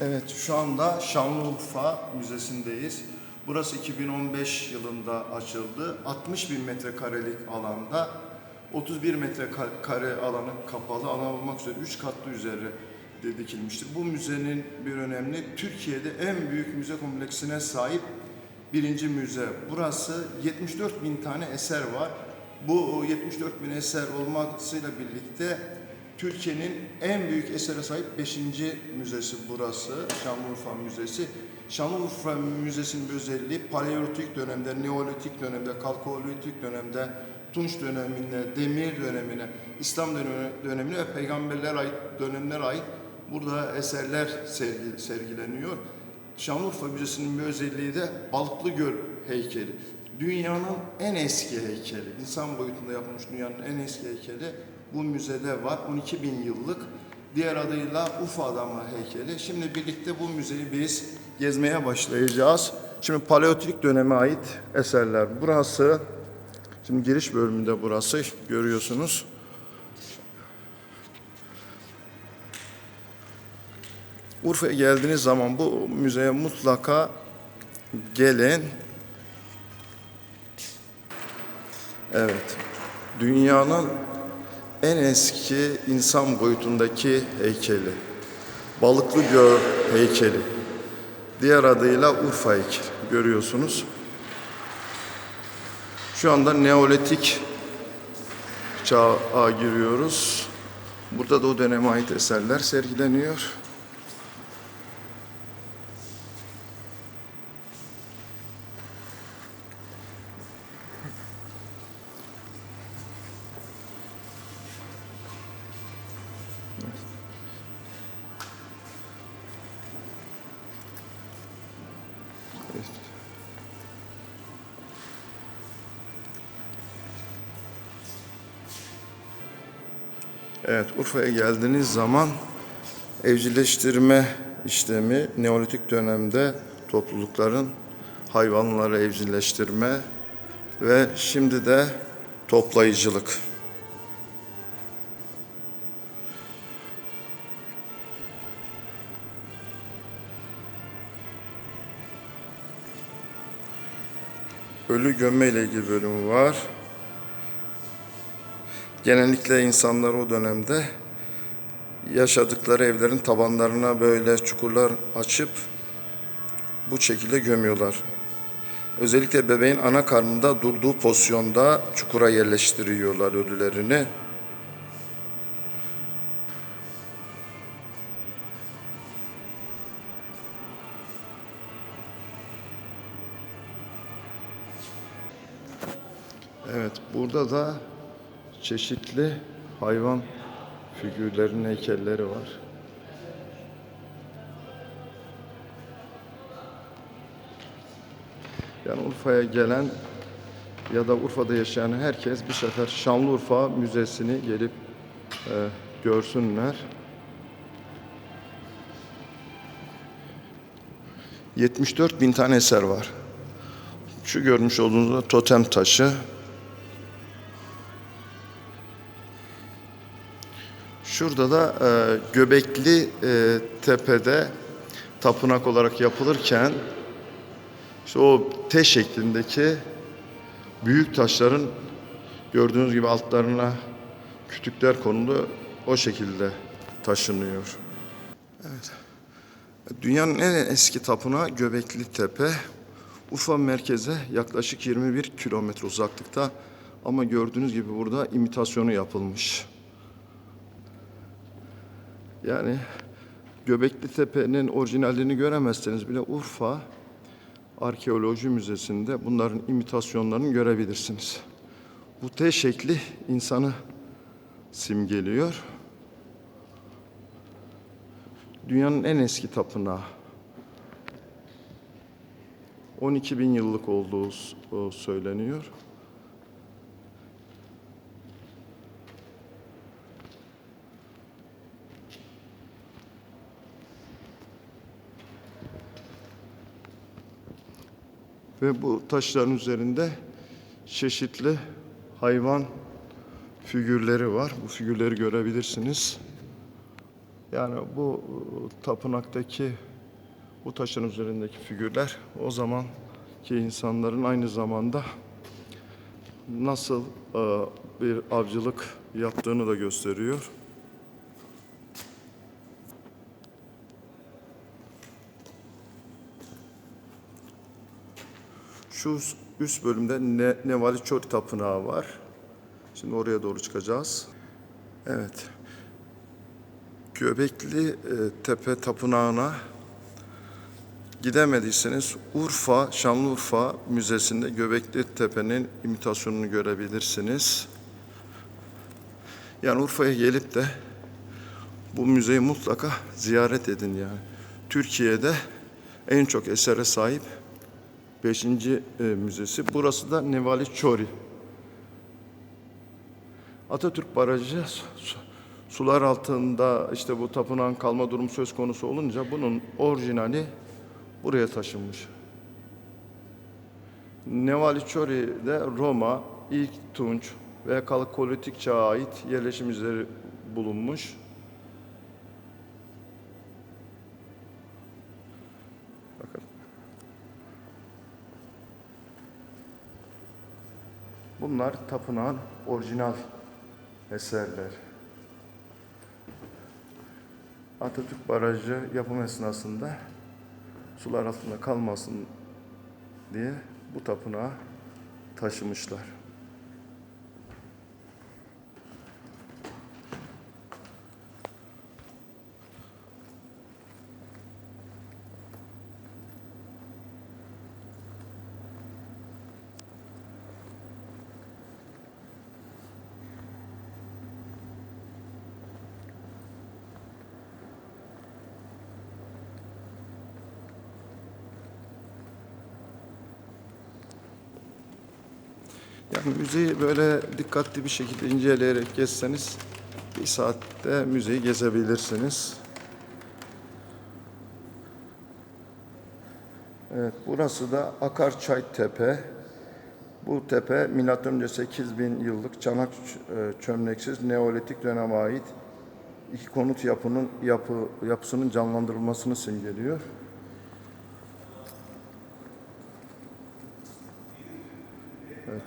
Evet, şu anda Şanlıurfa Müzesi'ndeyiz. Burası 2015 yılında açıldı. 60 bin metrekarelik alanda 31 metrekare alanı kapalı alan olmak üzere 3 katlı üzeri dikilmiştir. Bu müzenin bir önemli, Türkiye'de en büyük müze kompleksine sahip birinci müze. Burası 74 bin tane eser var. Bu 74 bin eser olmasıyla birlikte Türkiye'nin en büyük esere sahip 5. müzesi burası, Şanlıurfa Müzesi. Şanlıurfa Müzesi'nin bir özelliği paleolitik dönemde, neolitik dönemde, kalkolitik dönemde, Tunç dönemine, Demir dönemine, İslam dönemi- dönemine ve peygamberler ait dönemlere ait burada eserler sergi- sergileniyor. Şanlıurfa Müzesi'nin bir özelliği de Balıklı Göl heykeli. Dünyanın en eski heykeli, insan boyutunda yapılmış dünyanın en eski heykeli bu müzede var. 12 bin yıllık. Diğer adıyla Ufa Adamı heykeli. Şimdi birlikte bu müzeyi biz gezmeye başlayacağız. Şimdi paleolitik döneme ait eserler. Burası, şimdi giriş bölümünde burası görüyorsunuz. Urfa'ya geldiğiniz zaman bu müzeye mutlaka gelin. Evet. Dünyanın en eski insan boyutundaki heykeli. Balıklı Göl heykeli. Diğer adıyla Urfa heykeli. Görüyorsunuz. Şu anda Neolitik çağa giriyoruz. Burada da o döneme ait eserler sergileniyor. Evet, Urfa'ya geldiğiniz zaman evcilleştirme işlemi Neolitik dönemde toplulukların hayvanları evcilleştirme ve şimdi de toplayıcılık. Ölü gömme ile ilgili bölümü var. Genellikle insanlar o dönemde yaşadıkları evlerin tabanlarına böyle çukurlar açıp bu şekilde gömüyorlar. Özellikle bebeğin ana karnında durduğu pozisyonda çukura yerleştiriyorlar ölülerini. Evet, burada da çeşitli hayvan figürlerin heykelleri var. Yani Urfa'ya gelen ya da Urfa'da yaşayan herkes bir sefer Şanlıurfa Müzesi'ni gelip e, görsünler. 74 bin tane eser var. Şu görmüş olduğunuz totem taşı. Şurada da e, Göbekli e, Tepe'de tapınak olarak yapılırken işte o T şeklindeki büyük taşların gördüğünüz gibi altlarına kütükler konulu o şekilde taşınıyor. Evet. Dünyanın en eski tapınağı Göbekli Tepe. Urfa merkeze yaklaşık 21 kilometre uzaklıkta ama gördüğünüz gibi burada imitasyonu yapılmış. Yani Göbekli Tepe'nin orijinalini göremezseniz bile Urfa Arkeoloji Müzesi'nde bunların imitasyonlarını görebilirsiniz. Bu T şekli insanı simgeliyor. Dünyanın en eski tapınağı. 12 bin yıllık olduğu söyleniyor. Ve bu taşların üzerinde çeşitli hayvan figürleri var. Bu figürleri görebilirsiniz. Yani bu e, tapınaktaki bu taşın üzerindeki figürler o zaman ki insanların aynı zamanda nasıl e, bir avcılık yaptığını da gösteriyor. Şu üst bölümde ne, Nevali Çor Tapınağı var. Şimdi oraya doğru çıkacağız. Evet. Göbekli e, Tepe Tapınağı'na gidemediyseniz Urfa, Şanlıurfa Müzesi'nde Göbekli Tepe'nin imitasyonunu görebilirsiniz. Yani Urfa'ya gelip de bu müzeyi mutlaka ziyaret edin yani. Türkiye'de en çok esere sahip 5. müzesi. Burası da Nevali Çori. Atatürk Barajı su- sular altında işte bu tapınağın kalma durumu söz konusu olunca bunun orijinali buraya taşınmış. Nevali Çori de Roma, ilk Tunç ve Kalkolitik çağa ait yerleşim izleri bulunmuş. Bunlar tapınağın orijinal eserler. Atatürk Barajı yapım esnasında sular altında kalmasın diye bu tapınağı taşımışlar. Yani müzeyi böyle dikkatli bir şekilde inceleyerek gezseniz bir saatte müzeyi gezebilirsiniz. Evet, burası da Akarçay Tepe. Bu tepe M.Ö. 8000 yıllık çanak e, çömleksiz Neolitik döneme ait iki konut yapının yapı yapısının canlandırılmasını simgeliyor. Evet.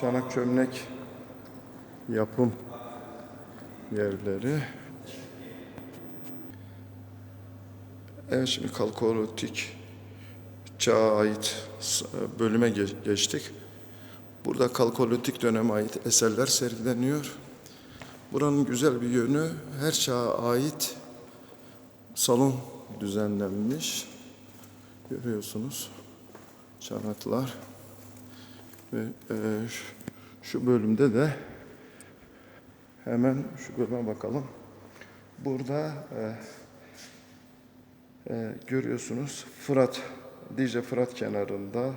Çanak çömlek yapım yerleri. Evet şimdi kalkolitik çağa ait bölüme ge- geçtik. Burada kalkolitik döneme ait eserler sergileniyor. Buranın güzel bir yönü her çağa ait salon düzenlenmiş. Görüyorsunuz çanaklar. Ve e, şu, şu bölümde de hemen şu bölüme bakalım. Burada e, e, görüyorsunuz Fırat, Dicle Fırat kenarında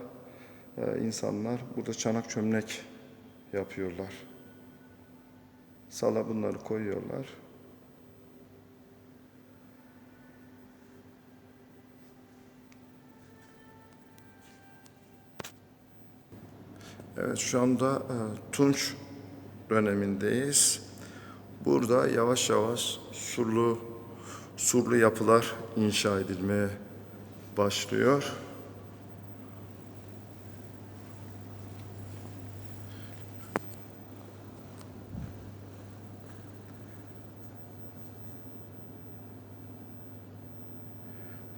e, insanlar burada çanak çömlek yapıyorlar. Sala bunları koyuyorlar. Evet şu anda e, Tunç dönemindeyiz. Burada yavaş yavaş surlu surlu yapılar inşa edilmeye başlıyor.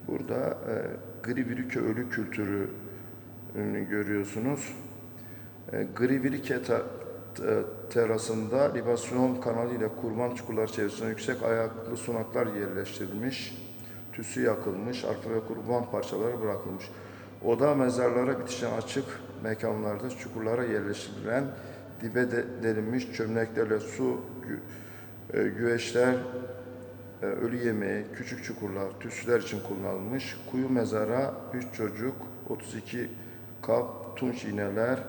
Burada e, Griviri ölü kültürünü görüyorsunuz. E, Grivirike te- te- terasında libasyon kanalı ile kurban çukurlar çevresinde yüksek ayaklı sunaklar yerleştirilmiş, tüsü yakılmış, arpa ve kurban parçaları bırakılmış. Oda mezarlara bitişen açık mekanlarda çukurlara yerleştirilen dibe de- delinmiş çömleklerle su gü- e, güveçler, e, ölü yemeği, küçük çukurlar, tüsüler için kullanılmış. Kuyu mezara 3 çocuk, 32 kap, tunç iğneler,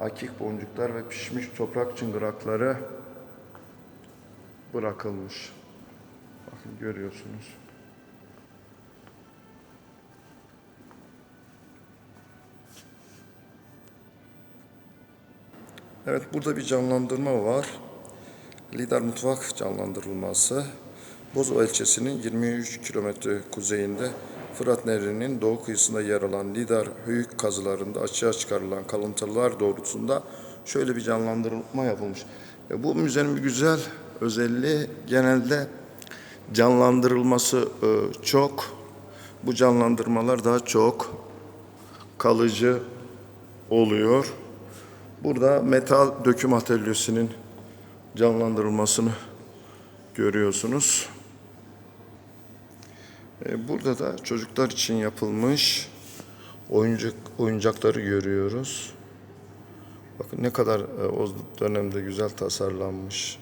akik boncuklar ve pişmiş toprak çıngırakları bırakılmış. Bakın görüyorsunuz. Evet burada bir canlandırma var. Lidar Mutfak canlandırılması Bozova ilçesinin 23 kilometre kuzeyinde Fırat Nehri'nin doğu kıyısında yer alan Lidar höyük kazılarında açığa çıkarılan kalıntılar doğrultusunda şöyle bir canlandırılma yapılmış. E, bu müzenin bir güzel özelliği genelde canlandırılması e, çok. Bu canlandırmalar daha çok kalıcı oluyor. Burada metal döküm atölyesinin canlandırılmasını görüyorsunuz. E, Burada da çocuklar için yapılmış oyuncak oyuncakları görüyoruz. Bakın ne kadar e, o dönemde güzel tasarlanmış.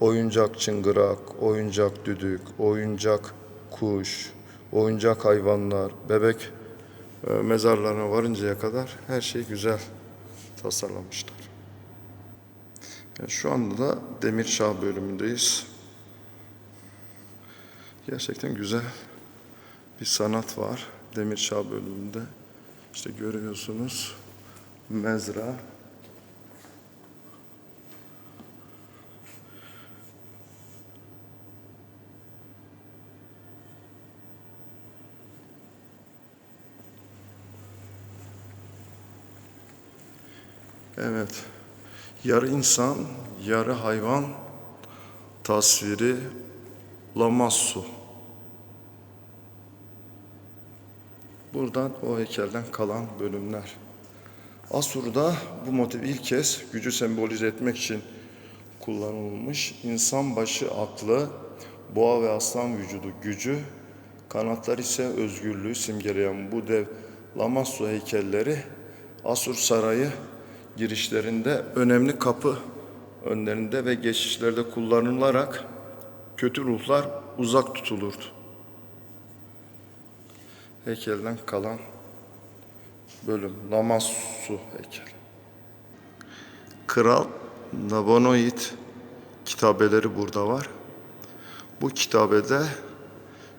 Oyuncak çıngırak, oyuncak düdük, oyuncak kuş, oyuncak hayvanlar, bebek e, mezarlarına varıncaya kadar her şey güzel tasarlamışlar. Yani şu anda da Demir Şah bölümündeyiz. Gerçekten güzel bir sanat var Demir Şah bölümünde. İşte görüyorsunuz mezra. Evet. Yarı insan, yarı hayvan tasviri Lamassu. Buradan o heykelden kalan bölümler. Asur'da bu motif ilk kez gücü sembolize etmek için kullanılmış. İnsan başı aklı, boğa ve aslan vücudu gücü, kanatlar ise özgürlüğü simgeleyen bu dev Lamassu heykelleri Asur Sarayı girişlerinde önemli kapı önlerinde ve geçişlerde kullanılarak kötü ruhlar uzak tutulurdu. Heykelden kalan bölüm Lamassu heykeli. Kral Nabonoid kitabeleri burada var. Bu kitabede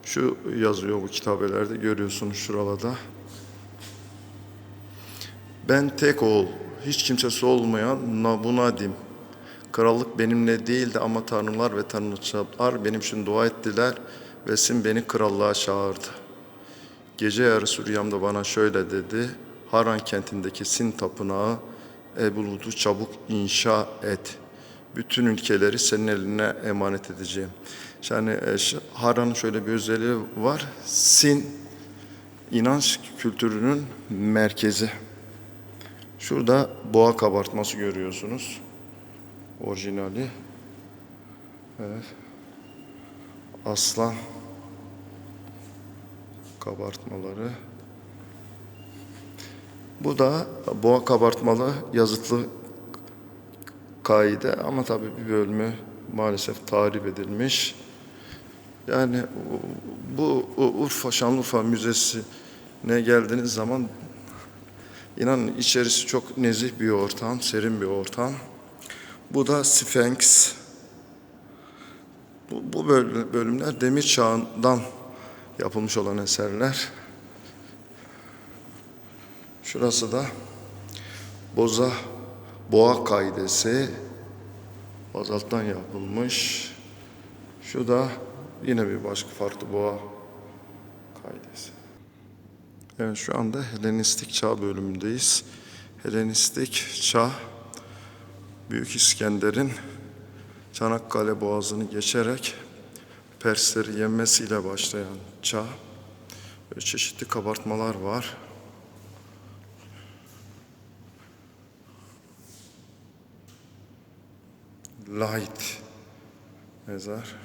şu yazıyor bu kitabelerde görüyorsunuz şuralarda. Ben tek oğul, hiç kimsesi olmayan Nabunadim. Krallık benimle değildi ama tanrılar ve tanrıçalar benim için dua ettiler ve Sin beni krallığa çağırdı. Gece yarısı rüyamda bana şöyle dedi. Haran kentindeki Sin tapınağı Ebulud'u çabuk inşa et. Bütün ülkeleri senin eline emanet edeceğim. Yani e, Haran'ın şöyle bir özelliği var. Sin inanç kültürünün merkezi. Şurada boğa kabartması görüyorsunuz. Orijinali. Evet. Aslan kabartmaları. Bu da boğa kabartmalı yazıtlı kaide ama tabii bir bölümü maalesef tahrip edilmiş. Yani bu Urfa Şanlıurfa Müzesi'ne geldiğiniz zaman İnanın içerisi çok nezih bir ortam, serin bir ortam. Bu da Sphinx. Bu, bu böl- bölümler demir çağından yapılmış olan eserler. Şurası da Boza Boğa kaidesi bazalttan yapılmış. Şu da yine bir başka farklı boğa kaidesi. Evet şu anda Helenistik Çağ bölümündeyiz. Helenistik Çağ Büyük İskender'in Çanakkale Boğazı'nı geçerek Persleri yenmesiyle başlayan çağ. Böyle çeşitli kabartmalar var. Light mezar.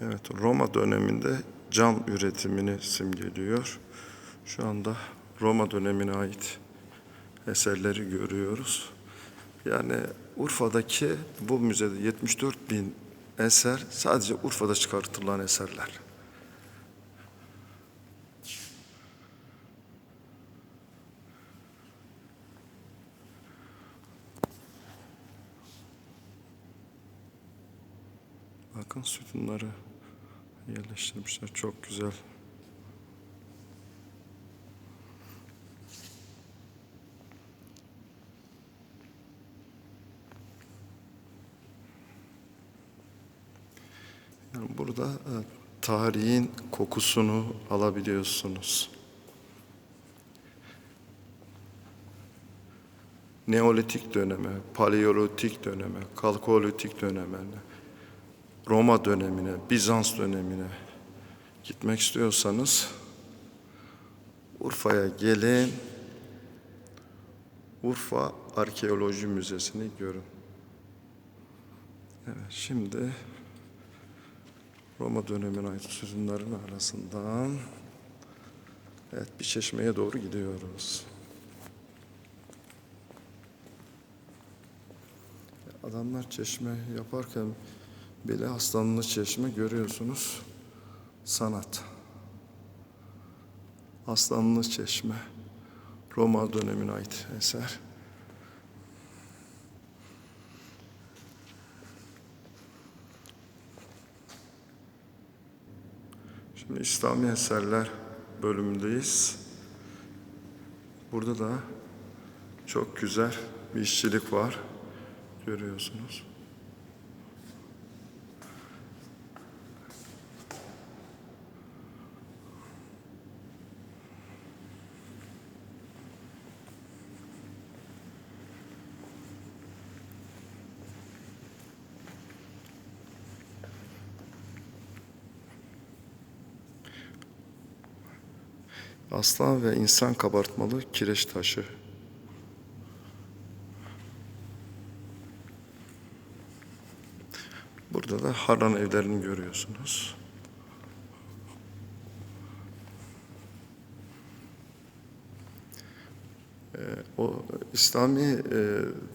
Evet, Roma döneminde cam üretimini simgeliyor. Şu anda Roma dönemine ait eserleri görüyoruz. Yani Urfa'daki bu müzede 74 bin eser sadece Urfa'da çıkartılan eserler. Bakın sütunları yerleştirmişler. Çok güzel. Yani burada e, tarihin kokusunu alabiliyorsunuz. Neolitik döneme, Paleolitik döneme, Kalkolitik dönemine, Roma dönemine, Bizans dönemine gitmek istiyorsanız Urfa'ya gelin. Urfa Arkeoloji Müzesi'ni görün. Evet, şimdi Roma dönemine ait sütunların arasından evet bir çeşmeye doğru gidiyoruz. Adamlar çeşme yaparken bile aslanlı çeşme görüyorsunuz. Sanat. Aslanlı çeşme. Roma dönemine ait eser. Şimdi İslami eserler bölümündeyiz. Burada da çok güzel bir işçilik var. Görüyorsunuz. Aslan ve insan kabartmalı kireç taşı. Burada da Harran evlerini görüyorsunuz. Ee, o İslami e,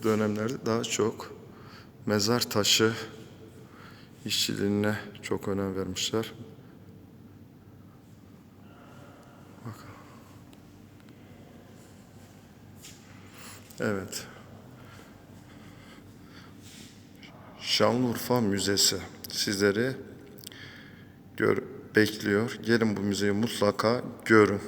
dönemlerde daha çok mezar taşı işçiliğine çok önem vermişler. Evet. Şanlıurfa Müzesi sizleri gör, bekliyor. Gelin bu müzeyi mutlaka görün.